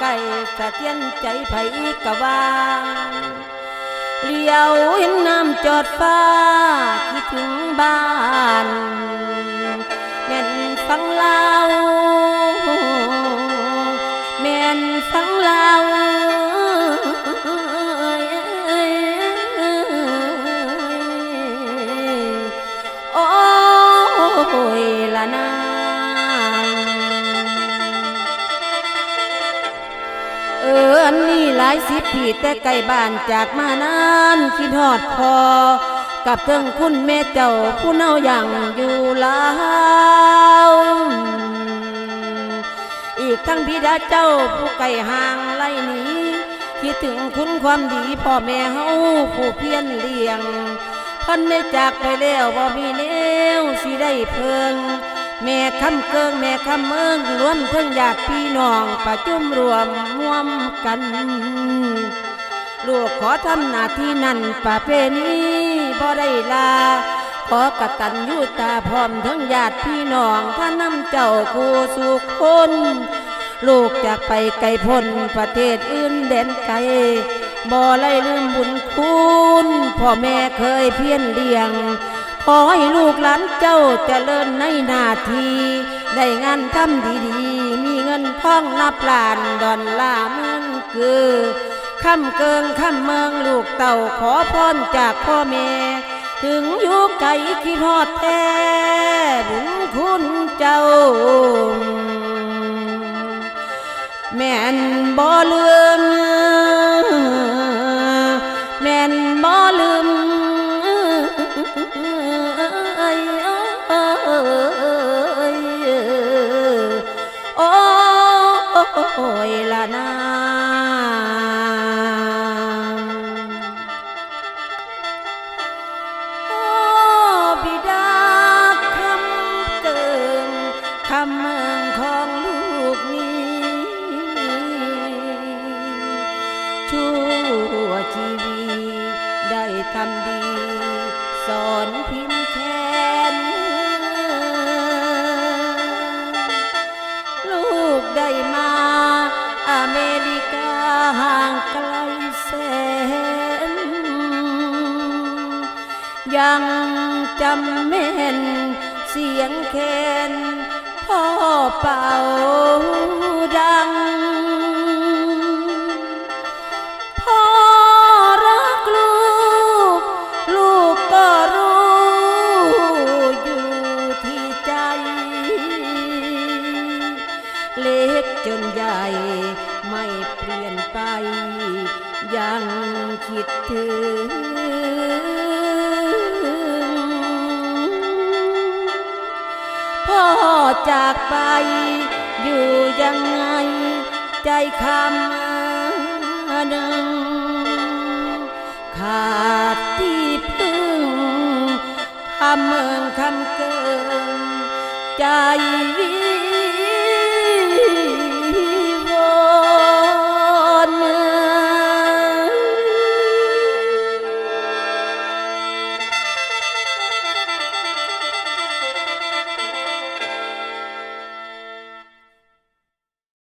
ไก่สะเทียนใจไผกะวาเลี้ยวเห็นน้ำจอดฟ้าคิดถึงบ้านแม่นฟังเล่าแม่นฟังเล่าโอ้ยละนา หลายสิบปีแต่ไกลบ้านจากมานานคิดฮอดพอ กับเทิงคุณแม่เจ้าผู้เน่าอย่างอยู่ลาวอีกทั้งพิดาเจ้าผู้ไก่ห่างไล่หนีคิดถึงคุณความดีพ่อแม่เฮาผู้เพียรเลี้ยงพันได้จากไปแล้วบ่มีแนวสิได้เพิง แม่คำเกิงแม่คำเมืองรวมทั้งญาติพี่น้องประจุมรวมร่วมกัน ลูกขอทำหน้าที่นั้นประเพณีบ่ได้ลา ขอกตัญญูตาพร้อมทั้งญาติพี่น้องท่านำเจ้าผู้สุขคนลูกจากไปไกลพ้นประเทศอื่นแดนไกลบ่ไล่ลืมบุญคุณพ่อแม่เคยเพี้ยรเลี้ยง อให้ลูกหลานเจ้าเจริญในหน้าทีได้งานทำดีๆ มีเงินทองนับล้านดอนลาเมืองคือคำเกิงคำเมืองลูกเต่าขอพรจากพ่อแม่ถึงอยู่ไกลคิดฮอดแท้บุญคุณเจ้า แม่นบ่ลืม ยละนางโอ้บิดาคำเกินคำเมืองของลูกนี้ ชั่วชีวีได้ทำดี สอนพิมพ์แคนลูกได้มา เมริกาห่างไกลแสน ยังจำแม่นเสียงแคนพ่อเป่า จนใหญ่ ไม่เปลี่ยนไป ยังคิดถึง พ่อจากไป อยู่ยังไง ใจคำหนึ่ง ขาดที่พึ่งคำเมืองคำเกินใจวิ